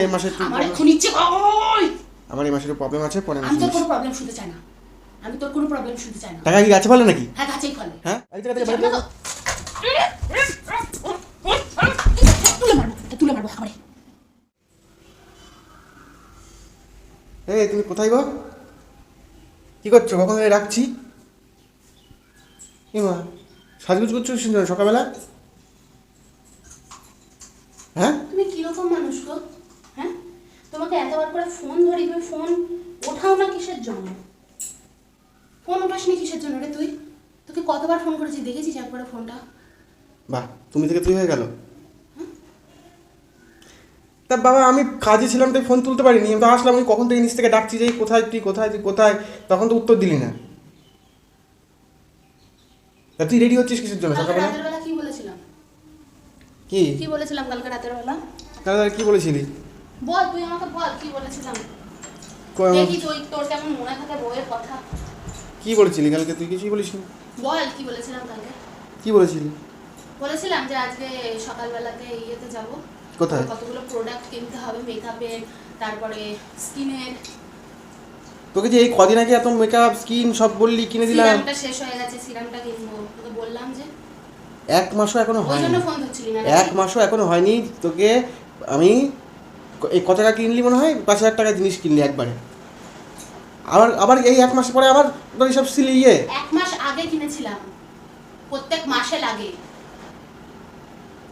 এই মাসে একটু আমার এখন ইচ্ছে ওই! আমার এই মাসে একটু প্রবলেম আছে পরে আমি তোর কোনো প্রবলেম শুনতে চাই না। আমি তোর কোনো প্রবলেম শুনতে চাই না। টাকা কি গাছে ফলে নাকি? হ্যাঁ গাছেই ফলে। হ্যাঁ? এই জায়গা থেকে বাইরে জানো বেরো। তো? তুলে মারবো তুলে মারবো একেবারে এই তুমি কোথায় গো? কি করছ? কখন রাখছি সাজগুজ করছ সকালবেলা হ্যাঁ তুমি কীরকম মানুষ গো হ্যাঁ তোমাকে এতবার করে ফোন ধরি তুমি ফোন ওঠাও না কিসের জন্য ফোন ওঠাসনি কিসের জন্য রে তুই তোকে করেছি দেখেছিস একবার ফোনটা? বাহ তুমি থেকে তুই হয়ে গেল? তা বাবা আমি কাজে ছিলাম তাই ফোন তুলতে পারিনি। আমি তো আসলাম আমি কখন থেকে নিচ থেকে ডাকছি যে কোথায় তুই কোথায় তুই কোথায়? তখন তো উত্তর দিলি না। তা তুই রেডি হচ্ছিস কিসের জন্য? কালকে সকালবেলা? কি বলেছিলাম? কি? কি বলেছিলাম কালকে রাতের বেলা তাহলে কি বলেছিলি? বল তুই আমাকে বল কি বলেছিলাম? দেখি তুই তোর কেমন মনে থাকে বইয়ের কথা। কি বলেছিলি কালকে? তুই কিছুই বলিস নি বল কি বলেছিলাম কালকে? কি বলেছিলি? বলেছিলাম যে আজকে সকালবেলাতে ইয়েতে যাব। কোথায়? কতগুলো প্রোডাক্ট কিনতে হবে মেকআপের তারপরে স্কিনের তোকে যে এই কদিন আগে এত মেকআপ স্কিন সব বললি কিনে দিলাম। সিরামটা শেষ হয়ে গেছে সিরামটা কিনবো। তোকে বললাম যে। এক মাসও এখনও হয়নি। ফোন ধরছিলি না। এক মাসও এখনও হয়নি। তোকে আমি এই কত টাকা কিনলি মনে হয়? পাঁচ হাজার টাকা জিনিস কিনলি একবারে। আবার আবার এই এক মাস পরে আবার তোর সব সিলি ইয়ে। এক মাস আগে কিনেছিলাম। প্রত্যেক মাসে লাগে।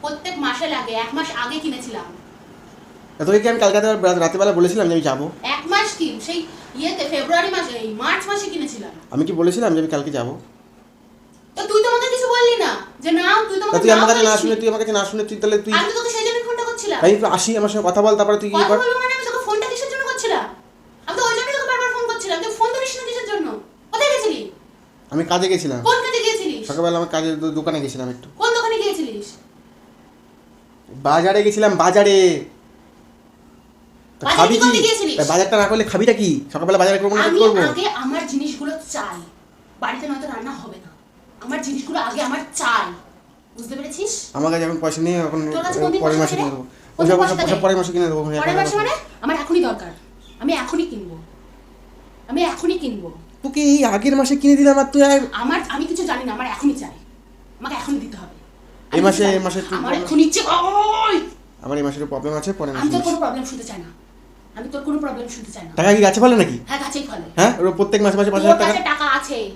প্রত্যেক মাসে লাগে। এক মাস আগে কিনেছিলাম। তোকে কি আমি কালকে রাত- রাতেবেলা বলেছিলাম যে আমি যাব? এক মাস কি? সেই ইয়েতে ফেব্রুয়ারি মাসে এই মার্চ মাসে কিনেছিলাম। আমি কি বলেছিলাম যে আমি কালকে যাব? তো তুই তো আমাকে কিছু বললি না। যে না তুই তো তুই আমার কাছে না শুনে তুই আমার কাছে না শুনে তুই তাহলে তুই আমি তো তোকে সেই জন্য ফোনটা করছিলাম। আমি আসি আমার সঙ্গে কথা বল তারপরে তুই কি কর বলব মানে আমি তোকে ফোনটা কিসের জন্য করছিলাম আমি তো ওই জন্যই তোকে বারবার ফোন করছিলাম তুই ফোন ধরিস না কিসের জন্য কোথায় গেছিলি আমি কাজে গেছিলাম। কোন কাজে গিয়েছিলিস? সকালবেলা আমার কাজের দো- দোকানে গেছিলাম একটু। কোন দোকানে গিয়েছিলিস? বাজারে গেছিলাম বাজারে। তা বাজারে খাবি কি কি? গিয়েছিলিস? তা বাজারটা না করলে খাবিটা কি? সকালবেলা বাজারে করব না তো আমি কি করব? আগে আমার জিনিসগুলো চাই। বাড়িতে নয়তো রান্না হবে না। আমার জিনিসগুলো আগে আমার চাই। বুঝতে পেরেছিস? আমার কাছে এখন পয়সা নেই এখন তোর কাছে কোনদিন পরের পয়সা মাসে থাকে? কিনে দেবো। কোনদিন ওসব পয়সা ওসব- থাকে? ওসব পরের মাসে কিনে দেবো। পরের মাসে মানে? আমার এখনই দরকার আমি এখনই কিনবো। আমি এখনই কিনবো। তোকে এই আগের মাসে কিনে দিলাম আর তুই আমার আমি কিছু জানি না আমার এখনই চাই। আমাকে এখনই দিতে হবে। এই মাসে- এই মাসে তুই আমার বলো। এখন ইচ্ছে ওই! আমার এই মাসের প্রবলেম আছে পরের আমি মাসে তোর। কোনো প্রবলেম শুনতে চাই না। আমি তোর কোনো প্রবলেম শুনতে চাই না। টাকা কি গাছে ফলে নাকি? হ্যাঁ গাছেই ফলে। হ্যাঁ? ওর প্রত্যেক মাসে মাসে পাঁচ তোর হাজার টাকা? টাকা আছে।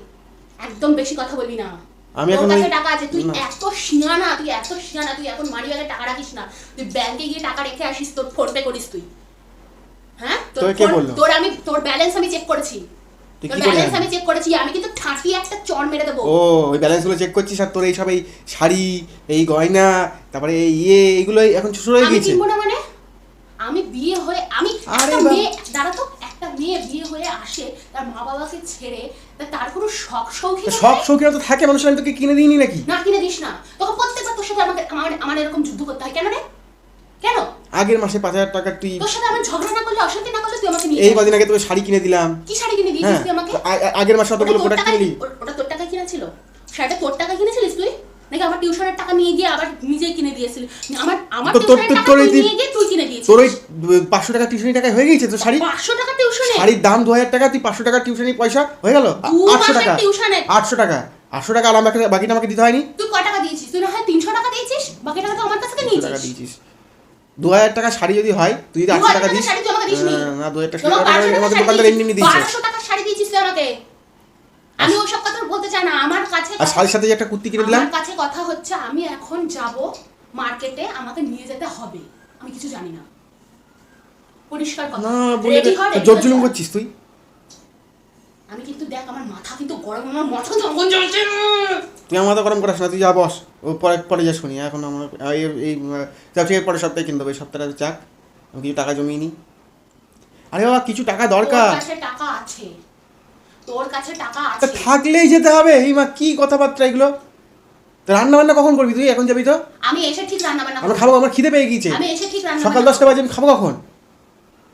একদম বেশি কথা বলবি না। আমি এখন কাছে টাকা আছে। তুই। এত শিয়ানা তুই এত শিয়ানা তুই এখন মানি ব্যাগে টাকা রাখিস না। তুই ব্যাংকে গিয়ে টাকা রেখে আসিস তোর ফোন পে করিস তুই। হ্যাঁ? তোর কে বলল? তোর আমি তোর ব্যালেন্স আমি চেক করেছি। তুই কি ব্যালেন্স আমি চেক করেছি আমি কিন্তু একটা চড় মেরে দেবো। ও ওই ব্যালেন্সগুলো চেক করছিস আর তোর এই সব এই শাড়ি এই গয়না তারপরে এই ইয়ে এগুলো এখন শুরু হয়ে আমি না মানে? আমি বিয়ে হয়ে আমি আরে মেয়ে দাঁড়া তো একটা মেয়ে বিয়ে হয়ে আসে তার মা বাবাকে ছেড়ে তার কোনো শখ শৌখিন তা থাকে মানুষের আমি তোকে কিনে দিইনি নাকি? না কিনে দিস না। তোকে প্রত্যেকবার তোর সাথে আমাকে আমার আমার এরকম যুদ্ধ করতে হয়। কেন রে? কেন? আগের মাসে পাঁচ হাজার টাকা তুই তোর সাথে আমি ঝগড়া না করলে অশান্তি না করলে তুই আমাকে নিয়ে এই কদিন আগে তোকে শাড়ি কিনে দিলাম। কি শাড়ি কিনে দিয়েছিস হ্যাঁ তুই আমাকে? আগের মাসে অতগুলো প্রোডাক্ট কিনলি ওটা তোর টাকা কিনেছিল? শাড়িটা তোর টাকা কিনেছিলিস তুই? নাকি আমার টিউশনের টাকা নিয়ে গিয়ে আবার কিনে দিয়েছিলি? আমার আমার তো তোর- টিউশনের টাকা নিয়ে গিয়ে তুই কিনে দিয়েছিস। তোর ওই পাঁচশো টাকা টিউশনি টাকায় হয়ে গেছে তো শাড়ি? পাঁচশো টাকা টিউশনে? শাড়ির দাম দু হাজার টাকা তুই পাঁচশো টাকা টিউশনি পয়সা হয়ে গেল? দু আটশো মাসের টাকা। টিউশনে। আটশো টাকা। আটশো টাকা আর আমাকে বাকিটা আমাকে দিতে হয়নি? তুই ক টাকা দিয়েছিস? তুই না হয় তিনশো টাকা দিয়েছিস? বাকি টাকা তো আমার কাছ থেকে টাকা নিয়েছিস। দিয়েছিস। দু হাজার টাকা শাড়ি যদি হয় তুই যদি আটশো টাকা দিস। না, দু হাজার টাকা বারোশো দোকানদার এমনি এমনি দিচ্ছে শাড়ি দিয়েছিস আমাকে। আমি ওসব কথা বলতে চাই না আমার কাছে আর শাড়ির সাথে একটা কুর্তি কিনে দিলাম? আমার কাছে কথা হচ্ছে আমি এখন যাব মার্কেটে আমাকে নিয়ে যেতে হবে। আমি কিছু জানি না। পরিষ্কার কথা। না বলে জোর জুলুম করছিস তুই? আমি কিন্তু দেখ আমার মাথা কিন্তু গরম আমার মাথা যখন জ্বলছে তুই আমার মাথা গরম করাস না তুই যা বস। ও পরে পরে যা শুনি এখন আমার এই চাপ ঠিক পরের সপ্তাহে কিনতে হবে এই সপ্তাহটা চাক আমি কিছু টাকা জমিয়ে নিই। আরে বাবা কিছু টাকা দরকার। তোর কাছে টাকা আছে। তোর কাছে টাকা তা আছে। থাকলেই যেতে হবে। এই মা কি কথাবার্তা এগুলো? তো রান্না বান্না কখন করবি তুই? এখন যাবি তো? আমি এসে ঠিক রান্না বান্না আমরা খাব আমার খিদে পেয়ে গিয়েছে। আমি এসে ঠিক রান্না সকাল দশটা বাজে আমি খাব কখন?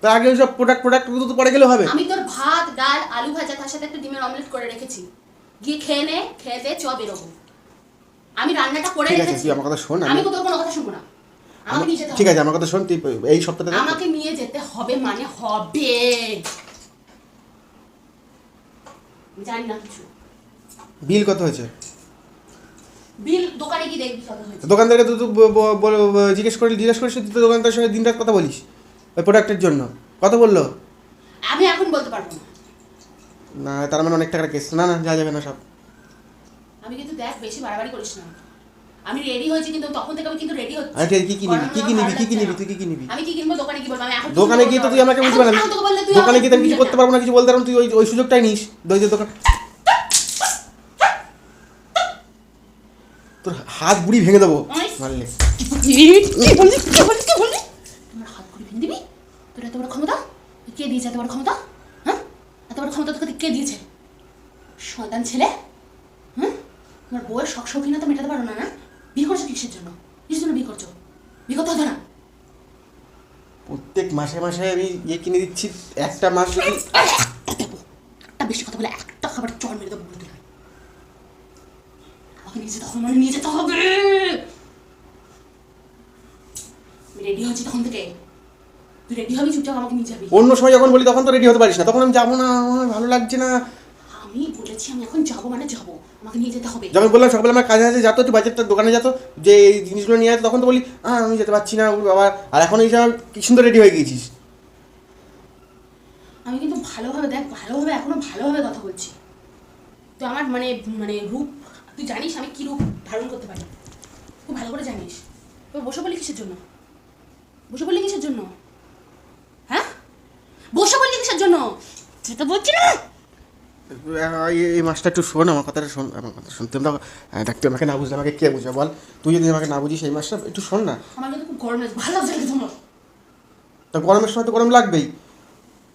তার আগে সব প্রোডাক্ট প্রোডাক্ট তো পরে গেলেও হবে। আমি তোর ভাত ডাল আলু ভাজা তার সাথে একটা ডিমের অমলেট করে রেখেছি। গিয়ে খেয়ে নে খেয়ে দে চ বেরোবো। আমি রান্নাটা করে ঠিক আছে রেখেছি। তুই আমার কথা শোন আমি আমি তোর কোনো কথা শুনব না। আমাকে নিয়ে যেতে ঠিক হবে আছে আমার কথা শোন তুই এই সপ্তাহটা আমাকে নিয়ে যেতে হবে মানে হবে। জানি না কিছু। বিল কত হয়েছে? বিল দোকানে গিয়ে দেখবি কত হয়েছে। দোকানদারকে তুই তো ব- ব- বল- ব- জিজ্ঞেস করে জিজ্ঞেস করিস তুই তো দোকানদারের সঙ্গে দিনরাত কথা বলিস। ওই প্রোডাক্টের জন্য। কত বলল? আমি এখন বলতে পারব না। না তার মানে অনেক টাকার কেস না না যা যাবে না সব। আমি কিন্তু দেখ বেশি বাড়াবাড়ি করিস না। আমি রেডি হয়েছি কিন্তু তখন থেকে আমি কিন্তু রেডি হচ্ছি। আরে কি কি নিবি? কি কি নিবি? কি কি নিবি? তুই কি কি নিবি? আমি কি কিনবো? দোকানে কি বলব? আমি এখন দোকানে গিয়ে তো তুই আমাকে বললে তুই দোকানে গিয়ে তো আমি কিছু করতে পারব না কিছু বলতে পারব তুই ওই ওই সুযোগটাই নিস। দইদের দোকান। তোর হাত বুড়ি ভেঙে দেবো। মারলে। কি বললি কি বললি কি বললি তোমার হাত ঘুরে ভেঙে দিবি? তোর এত বড় ক্ষমতা? কে দিয়েছে এত বড় ক্ষমতা? এত বড় ক্ষমতা তোকে কে দিয়েছে? সন্তান ছেলে? হুম? তোমার বউয়ের শখ তো মেটাতে পারো না না? বিয়ে করছ কিসের জন্য? কিসের জন্য বিয়ে করছ? বিয়ে করতে হতো না। প্রত্যেক মাসে মাসে আমি ইয়ে কিনে দিচ্ছি একটা মাস যদি একটা বেশি কথা বলে একটা খাবার চড় মেরে দেবো বলে দিলাম আমাকে নিয়ে যেতে হবে মানে নিয়ে যেতে হবে আমি রেডি হয়েছি তখন থেকে তুই রেডি হবি চুপচাপ আমাকে নিয়ে যাবি। অন্য সময় যখন বলি তখন তো রেডি হতে পারিস না। তখন আমি যাব না আমার ভালো লাগছে না। আমি বলেছি আমি এখন যাব মানে যাব। আমাকে নিয়ে যেতে হবে। যখন বললাম সকালে আমার কাজে আছে যাতো তুই বাজারটা দোকানে যেত যে এই জিনিসগুলো নিয়ে আসতো তখন তো বলি হ্যাঁ আমি যেতে পারছি না বাবা। আর এখন এই সময় কি সুন্দর রেডি হয়ে গিয়েছিস। আমি কিন্তু ভালোভাবে দেখ ভালোভাবে এখনও ভালোভাবে কথা বলছি। তুই আমার মানে মানে রূপ তুই জানিস আমি কি রূপ ধারণ করতে পারি? তুই ভালো করে জানিস। তুই বসে বলি কিসের জন্য? বসে বলি কিসের জন্য? বসে বলি কিসের জন্য? সেটা বলছি না। এই- মাসটা একটু শোন আমার কথাটা শোন আমার কথা শুনতে তো ডাক্তার আমাকে না বুঝলে আমাকে কে বুঝবে বল? তুই যদি আমাকে না বুঝিস এই মাসটা একটু শোন না। আমার কিন্তু খুব গরম লাগছে ভালো লাগছে তোমার। তো গরমের সময় তো গরম লাগবেই।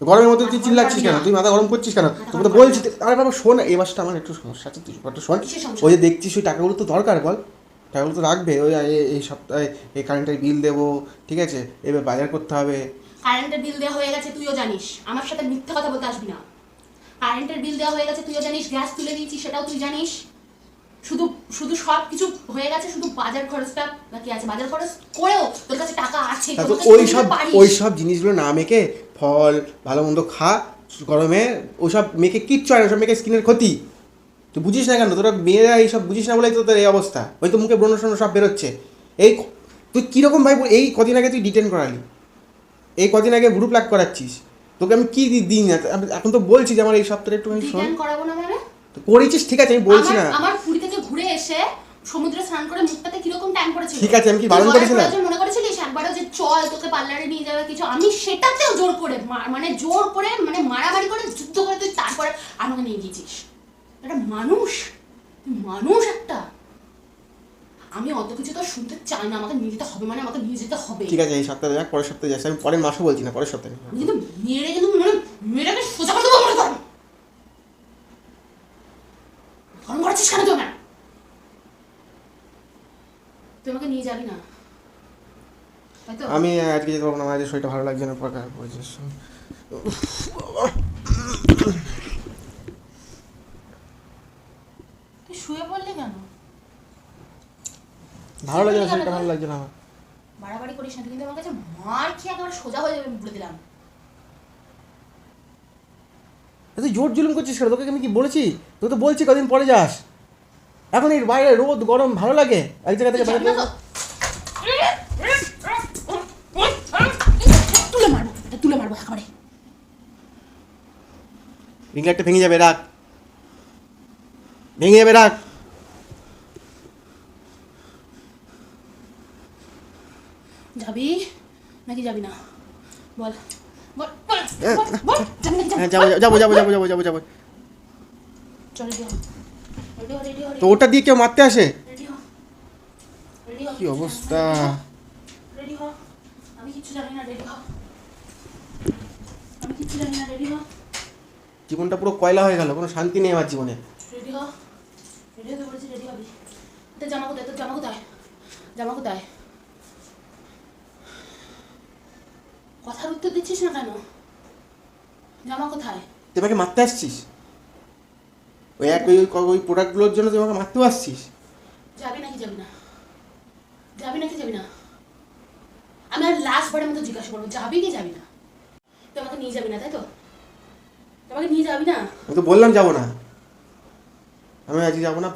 গরমের মধ্যে তুই চিল্লাচ্ছিস কেন? তুই মাথা গরম করছিস কেন? তোকে তো বলছি তো- আরে বাবা শোন এই মাসটা আমার একটু সমস্যা আছে তুই একটু শোন। ওই যে দেখছিস ওই টাকাগুলো তো দরকার বল। টাকাগুলো তো রাখবে ওই এই- এই সপ্তাহে এই কারেন্টের বিল দেবো ঠিক আছে? এবার বাজার করতে হবে কারেন্টের বিল দেওয়া হয়ে গেছে তুইও জানিস। আমার সাথে মিথ্যে কথা বলতে আসবি না। কারেন্টের বিল দেওয়া হয়ে গেছে তুইও জানিস গ্যাস তুলে দিয়েছি সেটাও তুই জানিস। শুধু শুধু সব কিছু হয়ে গেছে শুধু বাজার খরচটা বাকি আছে। বাজার খরচ করেও তোর কাছে টাকা আছে ওই সব ওই সব জিনিসগুলো না মেখে ফল ভালো মন্দ খা গরমে ওসব মেখে কিচ্ছু হয় না ওসব মেখে স্কিনের ক্ষতি। তুই বুঝিস না কেন? তোরা মেয়েরা এইসব বুঝিস না বলেই তো তোর এই অবস্থা। ওই তো মুখে ব্রণ সব বেরোচ্ছে। এই তুই কীরকম ভাই এই কদিন আগে তুই ডিটেন করালি? এই কদিন আগে গ্রুপ লাগ করাচ্ছিস। তোকে আমি কি দিই না? এখন তো বলছি যে আমার এই সপ্তাহে একটু আমি শোন। করাবো না মানে? করেছিস ঠিক আছে আমি বলছি না। আমার- পুরী থেকে ঘুরে এসে সমুদ্রে স্নান করে মুখটাতে কীরকম টাইম পড়েছিল ঠিক আছে, আমি কি বারণ করেছিলাম? প্রয়োজন মনে করেছিলিস একবারও যে চল তোকে পার্লারে নিয়ে যাবে কিছু? আমি সেটাতেও জোর করে মানে জোর করে মানে মারামারি করে যুদ্ধ করে তুই তারপরে আমাকে নিয়ে গিয়েছিস। একটা মানুষ মানুষ একটা। আমি অত কিছু তো শুনতে চাই না আমাকে নিয়ে যেতে হবে মানে আমাকে নিয়ে যেতে হবে। ঠিক আছে এই সপ্তাহে যাক পরের সপ্তাহে যাস আমি পরের মাসও বলছি না পরের সপ্তাহে। কিন্তু মেরে কিন্তু মানে মেয়েটাকে সোজা করে দেবো মনে কর। গরম করাচ্ছিস কেন তুই আমাকে নিয়ে যাবি না। আমি আজকে যেতে পারব না আমার শরীরটা ভালো লাগছে না পাকা বলছিস তুই শুয়ে পড়লি কেন ভালো লাগছে না শরীরটা ভালো লাগছে না আমার। বাড়াবাড়ি করিস না তুই কিন্তু আমার কাছে মার খেয়ে একেবারে সোজা হয়ে যাবে বলে দিলাম। তুই জোর জুলুম করছিস কেন? তোকে আমি কি বলেছি? তোকে তো বলছি কদিন পরে যাস। এখন এই বাইরে রোদ গরম ভালো লাগে? এক জায়গা থেকে বাইরে তুই তুলে মারবো তুলে মারবো একেবারে। রিংলাইটটা ভেঙে যাবে রাখ। ভেঙে যাবে রাখ যাবি নাকি যাবি না? বল। যাবি চল তো ওটা দিয়ে কেউ মারতে আসে? কি অবস্থা? জীবনটা পুরো কয়লা হয়ে গেল কোনো শান্তি নেই আমার জীবনে। জামা কোথায়? জামা কোথায়? জামা কোথায়? কথার উত্তর দিচ্ছিস না কেন? জামা কোথায়? তুই আমাকে মারতে আসছিস? ওই এক ওই ওই প্রোডাক্টগুলোর জন্য তুই আমাকে মারতেও আসছিস? যাবি নাকি যাবি না? যাবি নাকি যাবি না? আমি আর লাস্ট বারের মতো জিজ্ঞাসা করব যাবি কি যাবি না? তুই আমাকে নিয়ে যাবি না তাই তো? তুই আমাকে নিয়ে যাবি না? আমি তো বললাম যাব না। আমি আজকে যাব না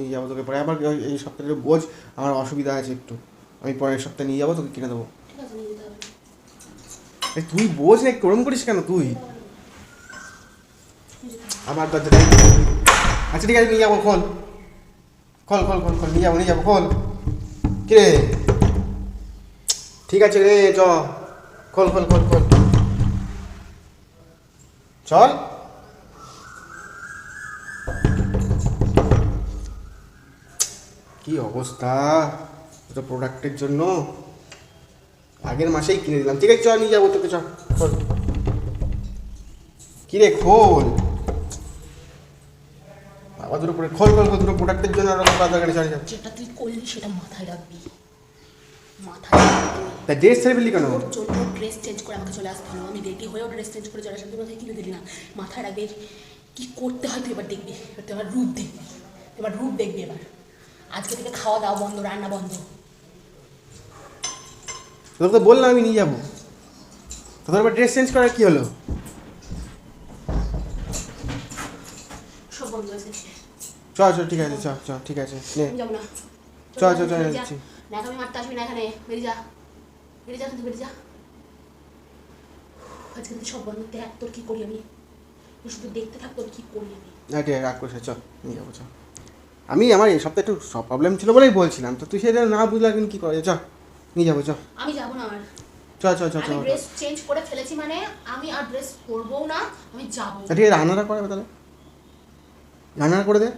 নিয়ে যাব তোকে। পরে আবার এই সপ্তাহের বোঝ আমার অসুবিধা আছে একটু। আমি পরের সপ্তাহে নিয়ে যাব তোকে কিনে দেবো ঠিক আছে নিয়ে যেতে হবে না। এ, তুই বোঝ না একটু ওরম করিস কেন তুই। আমার দরজা আচ্ছা ঠিক আছে, নিয়ে যাব, খোল। খোল খোল খোল খোল, নিয়ে যাব নিয়ে যাব, খোল। কিরে ঠিক আছে রে, চ। খোল খোল খোল খোল। চল। কি অবস্থা? প্রোডাক্টের জন্য? আগের মাসেই কিনে দিলাম। ঠিক আছে চল নিয়ে যাব তোকে চ। খোল কিরে খোল। বাবা দুটো পরে খোল খোল দুটো প্রোডাক্টের জন্য আরও চলে যাচ্ছে। যেটা তুই করলি সেটা মাথায় রাখবি। মাথায় তা ড্রেস ছেড়ে ফেললি কেন? তোর জন্য ড্রেস চেঞ্জ করে আমাকে চলে আসতে হলো আমি হয়েও ড্রেস চেঞ্জ করে চলে কিনে দিলি না। মাথায় রাখবি কি করতে হয় তুই এবার দেখবি। এবার তুই রূপ দেখবি। এবার রূপ দেখবি এবার। আজকে থেকে খাওয়া দাওয়া বন্ধ রান্না বন্ধ। তোকে তো বললাম আমি নিয়ে যাব। তোদের আবার ড্রেস চেঞ্জ করার কী হলো? চ চ ঠিক আছে চ চ ঠিক আছে নে। আমি চ, চ, চ, বেরিয়ে যা। যাচ্ছি। ন্যাকামি মারতে আসবি না এখানে। বেরিয়ে যা। বেরিয়ে যা কিন্তু বেরিয়ে যা। আজকে থেকে সব বন্ধ দেখ তোর কি করি আমি? তুই শুধু দেখতে থাক তোর কি করি আমি? রাগ চ নিয়ে যাব চ। আমি আমার এই সপ্তাহে একটু সব প্রবলেম ছিল বলেই বলছিলাম তো তুই সেটা না বুঝলে এখন কী করে? চ। নিয়ে যাব চ। আমি যাব না আর। চ চ চ চ আমি ড্রেস চেঞ্জ করে ফেলেছি মানে আমি আর ড্রেস পরবো না আমি যাব। ঠিক আছে রান্নাটা করে তাহলে। রান্না করে দে।